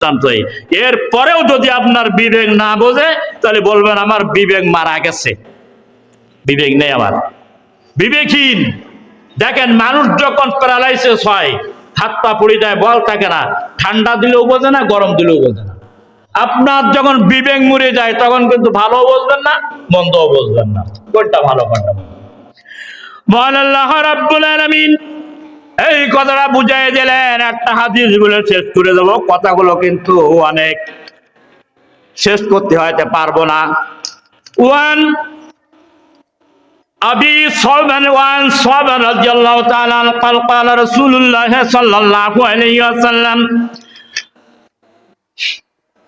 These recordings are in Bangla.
নিতান্তই এর পরেও যদি আপনার বিবেক না বোঝে, তাহলে বলবেন, আমার বিবেক মারা গেছে। বিবেক নেই আমার। বিবেকহীন। দেখেন, মানুষ যখন প্যারালাইসিস হয়, হাত পা পড়ে যায় বল থাকে না, ঠান্ডা দিলেও বোঝে না, গরম দিলেও বোঝে না। আপনার যখন বিবেক মরে যায়, তখন কিন্তু ভালো বলবেন না, মন্দও বলবেন না। কোনটা ভালো, কোনটা মন্দ? মহান আল্লাহ রাব্বুল আলামিন এই কথাটা বুঝাই দিলেন একটা হাদিস বলে শেষ করে দেবো কথাগুলো কিন্তু অনেক শেষ করতে হয়তো পারবো না ওয়ান أبي صوبان وعن صوبان رضي الله تعالى عنه قال قال رسول الله صلى الله عليه وسلم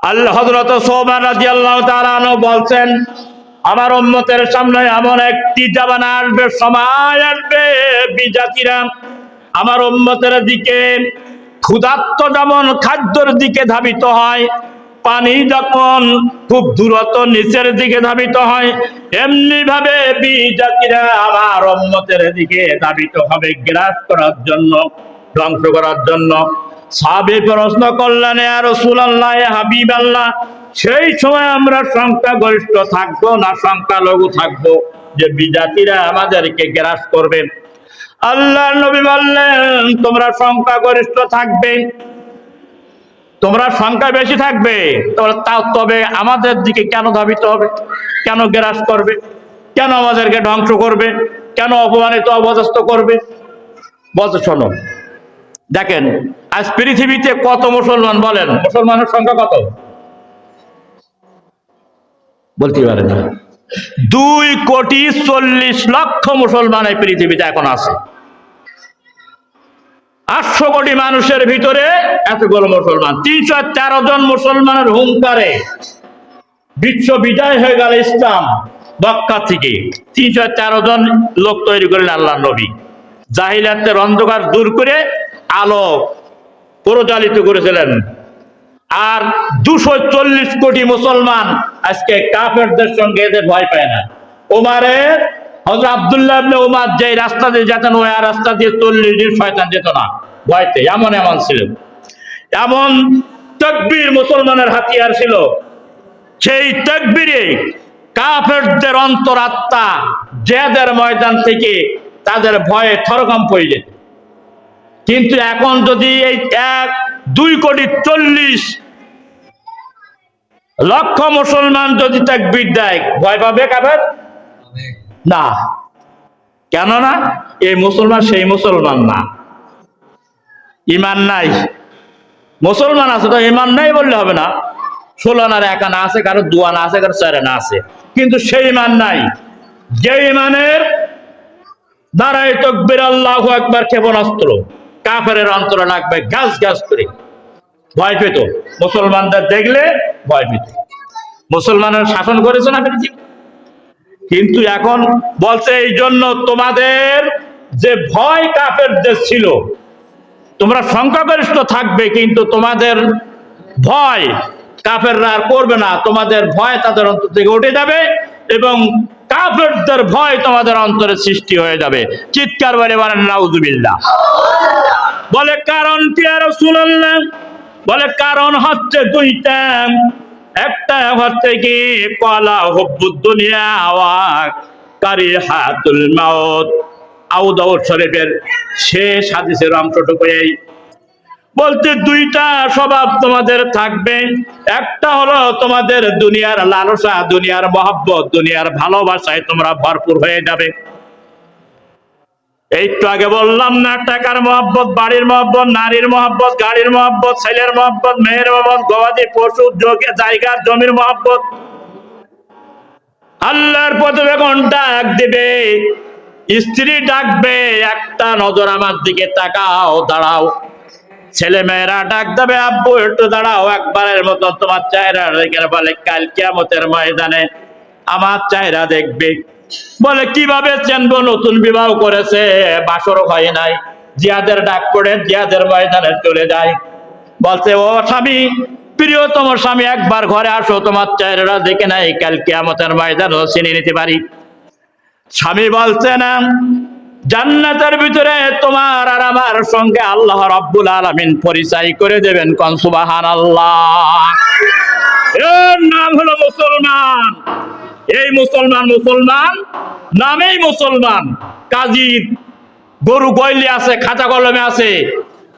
আল্লাহ হজরত সোমান রাজি আল্লাহ তালানো বলছেন, আমার উম্মতের সামনে এমন একটি জামানা আসবে, সময় আসবে, বিজাতিরা আমার উম্মতের দিকে ক্ষুধার্ত যেমন খাদ্যর দিকে ধাবিত হয়, পানি যখন খুব দূরত্ব নিচের দিকে ধাবিত হয় এমনি ভাবে বিজাতিরা আমার উম্মতের দিকে ধাবিত হবে, গ্রাস করার জন্য, ধ্বংস করার জন্য। সাবে প্রশ্ন করলেন আর রসুল আল্লাহ হাবিব আল্লাহ সেই সময় আমরা সংখ্যাগরিষ্ঠ থাকব না সংখ্যালঘু থাকব? যে বিজাতিরা আমাদেরকে গ্রাস করবেন। আল্লাহ নবী বললেন, তোমরা সংখ্যাগরিষ্ঠ থাকবে, তোমরা সংখ্যা বেশি থাকবে, তোমরা তাও তবে আমাদের দিকে কেন ধাবিত হবে? কেন গ্রাস করবে? কেন আমাদেরকে ধ্বংস করবে? কেন অপমানিত অবদস্ত করবে? বলতে শোনো দেখেন আজ পৃথিবীতে কত মুসলমান বলেন? মুসলমানের সংখ্যা কত? বলতে পারে না। দুই কোটি চল্লিশ লক্ষ মুসলমান এই পৃথিবীতে এখন আছে। আটশো কোটি মানুষের ভিতরে এতগুলো মুসলমান তিনশো তেরো জন মুসলমানের হুঙ্কারে বিশ্ব বিজয় হয়ে গেল ইসলাম মক্কা থেকে। তিনশো তেরো জন লোক তৈরি করেন আল্লাহ নবী। জাহিলাতের অন্ধকার দূর করে আলো প্রচালিত করেছিলেন। আর দুশো চল্লিশ কোটি মুসলমান আজকে কাফেরদের সঙ্গে এদের ভয় পায় না। ওমারের হজরত আবদুল্লাহ ওমার যে রাস্তা দিয়ে যেতেন, ওই রাস্তা দিয়ে চল্লিশ দিন শয়তান যেত না। ভয়তে, এমন এমন ছিল। এমন তকবীর মুসলমানের হাতিয়ার ছিল। সেই তকবীরে কাফেরদের অন্তরাত্মা জেদের ময়দান থেকে তাদের ভয়ে থরকম্প হয়ে যেত। কিন্তু এখন যদি এই এক, দুই কোটি চল্লিশ লক্ষ মুসলমান যদি তাকবীর দেয়, ভয় পাবে কাফের? না। কেননা এই মুসলমান সেই মুসলমান না। ইমান নাই। মুসলমান আছে তো, ইমান নাই বললে হবে না। ষোলো আনার এক আনা আছে, কারও দু আনা আছে, কারও চার আনা আছে। কিন্তু সেই ইমান নাই। যে ইমানের দাঁড়ায় তকবির আল্লাহ একবার ক্ষেপণাস্ত্র। কাফের অন্তর লাগবে গাছ গাছ করে। ভয় পেত। মুসলমানদের দেখলে ভয় পেত। মুসলমানের শাসন করেছে না কিন্তু এখন বলছে এই জন্য তোমাদের যে ভয় কাপের দেশ ছিল, তোমরা সংখ্যাগরিষ্ঠ থাকবে, কিন্তু তোমাদের ভয় কাফেররা আর করবে না। তোমাদের ভয় তাদের অন্তর থেকে উঠে যাবে এবং কাফেরদের ভয় তোমাদের অন্তরে সৃষ্টি হয়ে যাবে। চিৎকার বলে বলেন, নাউজুবিল্লাহ। বলে কারণ কি শুনলাম বলে কারণ হচ্ছে দুইটা। একটা হচ্ছে কি, কলা হব্বুদ দুনিয়া আওয়াজ কারি হাতুল মাউত। আউদাউদ শরীফের শেষ হাদিসের অংশটুকু এই। বলতে দুইটা স্বভাব তোমাদের থাকবে। একটা হলো তোমাদের দুনিয়ার লালসা, দুনিয়ার মহব্বত, দুনিয়ার ভালোবাসায় তোমরা ভরপুর হয়ে যাবে। একটু আগে বললাম না, টাকার মহব্বত, বাড়ির মহব্বত, নারীর মহব্বত, গাড়ির মহব্বত, ছেলের মহব্বত, মেয়ের মহব্বত, গবাদি পশু যোগে জায়গা জমির মহব্বত। আল্লাহর প্রতিবেদন ডাক দিবে, স্ত্রী ডাকবে, একটা নজর আমার দিকে তাকাও, দাঁড়াও। ছেলে মেয়েরা ডাক দেবে, আব্বু, একটু দাঁড়াও, একবারের মতো তোমার রেখে বলে কাল কিয়ামতের ময়দানে আমার চেহারা দেখবে। বলে, কীভাবে চেনবো নতুন বিবাহ করেছে? বাসরও হয় নাই। জিয়াদের ডাক পড়ে, জিয়াদের ময়দানে চলে যায়। বলছে, ও স্বামী, প্রিয়তম স্বামী, একবার ঘরে আসো, তোমার চেহারা দেখে নাই, কাল কিয়ামতের ময়দানও চিনে নিতে পারি। স্বামী বলছে, না, জান্নাতের ভিতরে তোমার আর আমার সঙ্গে আল্লাহ রাব্বুল আলামিন পরিচয় করে দেবেন কোন? সুবহানাল্লাহ। এর নাম হলো মুসলমান। এই মুসলমান মুসলমান, নামেই মুসলমান। কাজী গরু গইলি আছে খাতা কলমে আছে,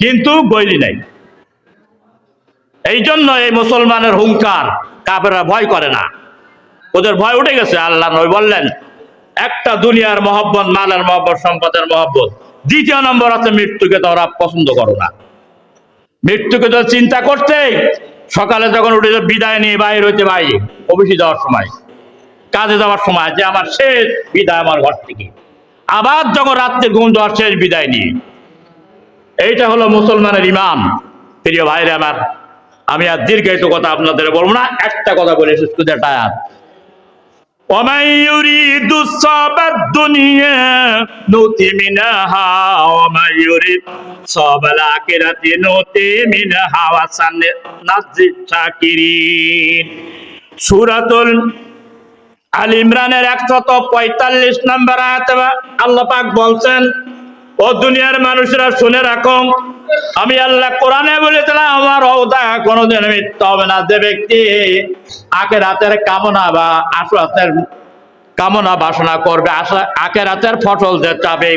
কিন্তু গইলি নাই। এই জন্য এই মুসলমানের হুঙ্কার কাপেরা ভয় করে না। ওদের ভয় উঠে গেছে, আল্লাহ নবী বললেন, একটা দুনিয়ার মহব্বত, মালের মহব্বত, সম্পদের মহব্বত, দ্বিতীয় নম্বর আছে মৃত্যুকে তোমরা পছন্দ করো না। মৃত্যুকে তো চিন্তা করতেই সকালে যখন উঠে বিদায় নিয়ে বাইরে হইতে ভাই, অফিসে যাওয়ার সময় কাজে যাওয়ার সময় যে আমার শেষ বিদায় আমার ঘর থেকে আবার যখন রাত্রে ঘুম যাওয়ার শেষ বিদায় নিয়ে এইটা হলো মুসলমানের ইমাম প্রিয় ভাইরে আমার আমি আর দীর্ঘায়িত কথা আপনাদের বলবো না একটা কথা বলে শেষ করে একটা আয়াত। ومن يريد الصاب الدنيا نؤتي منها ومن يريد صاب الآخرة نؤتي منها وسنجزي الشاكرين সূরাতুল আল ইমরানের একশত পঁয়তাল্লিশ নম্বর আয়াতে আল্লাহ পাক বলছেন, ও দুনিয়ার মানুষরা শুনে রাখো, আমি আল্লাহ কোরআনে বলেছিলাম, আমার ওদা কোনোদিন মিথ্যা হবে না। যে ব্যক্তি আখের রাতের কামনা বা আশু আশরাতের কামনা বাসনা করবে, আশা আখের হাতের ফসল যে চাবে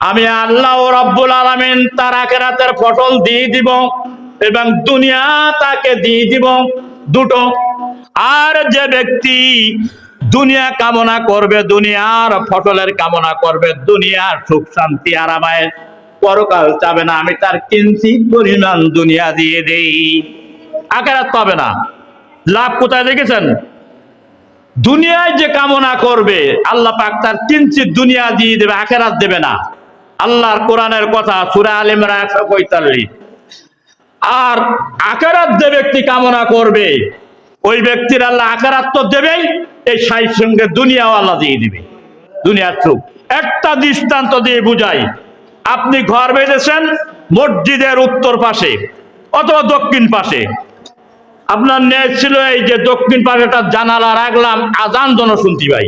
আমি আল্লাহ রব্বুল আলামিন তার আখের রাতের ফসল দিয়ে দিব এবং দুনিয়া তাকে দিয়ে দিব দুটো আর যে ব্যক্তি দুনিয়া কামনা করবে, দুনিয়ার ফসলের কামনা করবে, দুনিয়ার সুখ শান্তি আরামায় পরকাল চাবে না। আমি তার কিঞ্চিত পরিমাণ দুনিয়া দিয়ে দেই। আখেরাত পাবে না। লাভ কোথায় দেখেছেন? দুনিয়ায় যে কামনা করবে, আল্লাহ পাক তার কিঞ্চিত দুনিয়া দিয়ে দেবে, আখেরাত দেবে না। আল্লাহর কোরআনের কথা সুরা আল ইমরান একশো পঁয়তাল্লিশ। আর আকারাত যে ব্যক্তি কামনা করবে ওই ব্যক্তির আল্লাহ আকারাত তো দেবেই, এই সাইর সঙ্গে দুনিয়াও আল্লাহ দিয়ে দিবে। দুনিয়ার সুখ একটা দৃষ্টান্ত দিয়ে বুঝাই, আপনি ঘর বেঁধেছেন মসজিদের উত্তর পাশে অথবা দক্ষিণ পাশে। আপনার নেট ছিল এই যে দক্ষিণ পাশেটা জানালা রাখলাম, আজান যেন শুনতে পাই।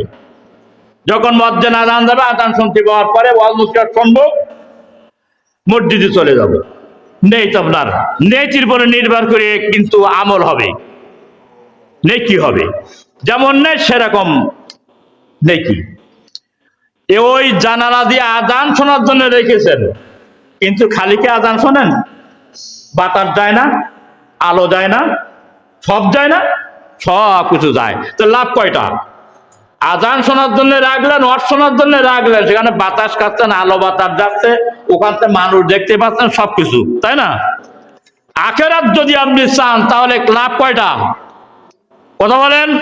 যখন মজ্জেন আজান যাবে, আজান শুনতে পাওয়ার পরে ওয়াল মুস্কার মসজিদে চলে যাব। নেই তো আপনার। নেকির পরে নির্ভর করে কিন্তু আমল হবে। নেকি হবে। যেমন নেই, সেরকম নেকি। ওই জানালা দিয়ে আজান শোনার জন্য রেখেছেন। কিন্তু খালিকে আজান শোনেন? বাতাস যায় না, আলো যায় না, সব যায় না, সব কিছু যায়। তো লাভ কয়টা? আজান শোনার জন্য রাখলেন, ওয়াজ শোনার জন্য রাখলেন। সেখানে বাতাস কাটছেন আলো বাতাস যাচ্ছে, ওখান থেকে মানুষ দেখতে পাচ্ছেন সবকিছু, তাই না? আখেরাত যদি আপনি চান, তাহলে লাভ কয়টা? কথা বলেন?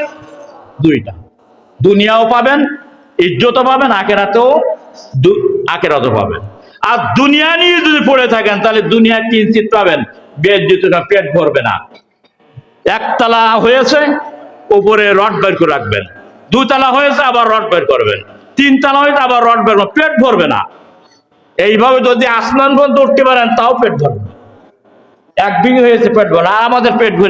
দুইটা। দুনিয়াও পাবেন, ইজ্জতও পাবেন, আখেরাতেও দু- আখেরাতও পাবেন। আর দুনিয়া নিয়ে যদি পড়ে থাকেন, তাহলে দুনিয়া কিঞ্চিত পাবেন। বেজ্জিতটা পেট ভরবে না। একতলা হয়েছে উপরে রড বের করে রাখবেন। দুতলা হয়েছে, আবার রড বের করবেন। তিনতলা হয়েছে, আবার রড বের। পেট ভরবে না। এইভাবে যদি আসমান পর্যন্ত উঠতে পারেন, তাও পেট ভরবে। এক বিঘে হয়েছে পেট ভরবে আর আমাদের পেট ভরে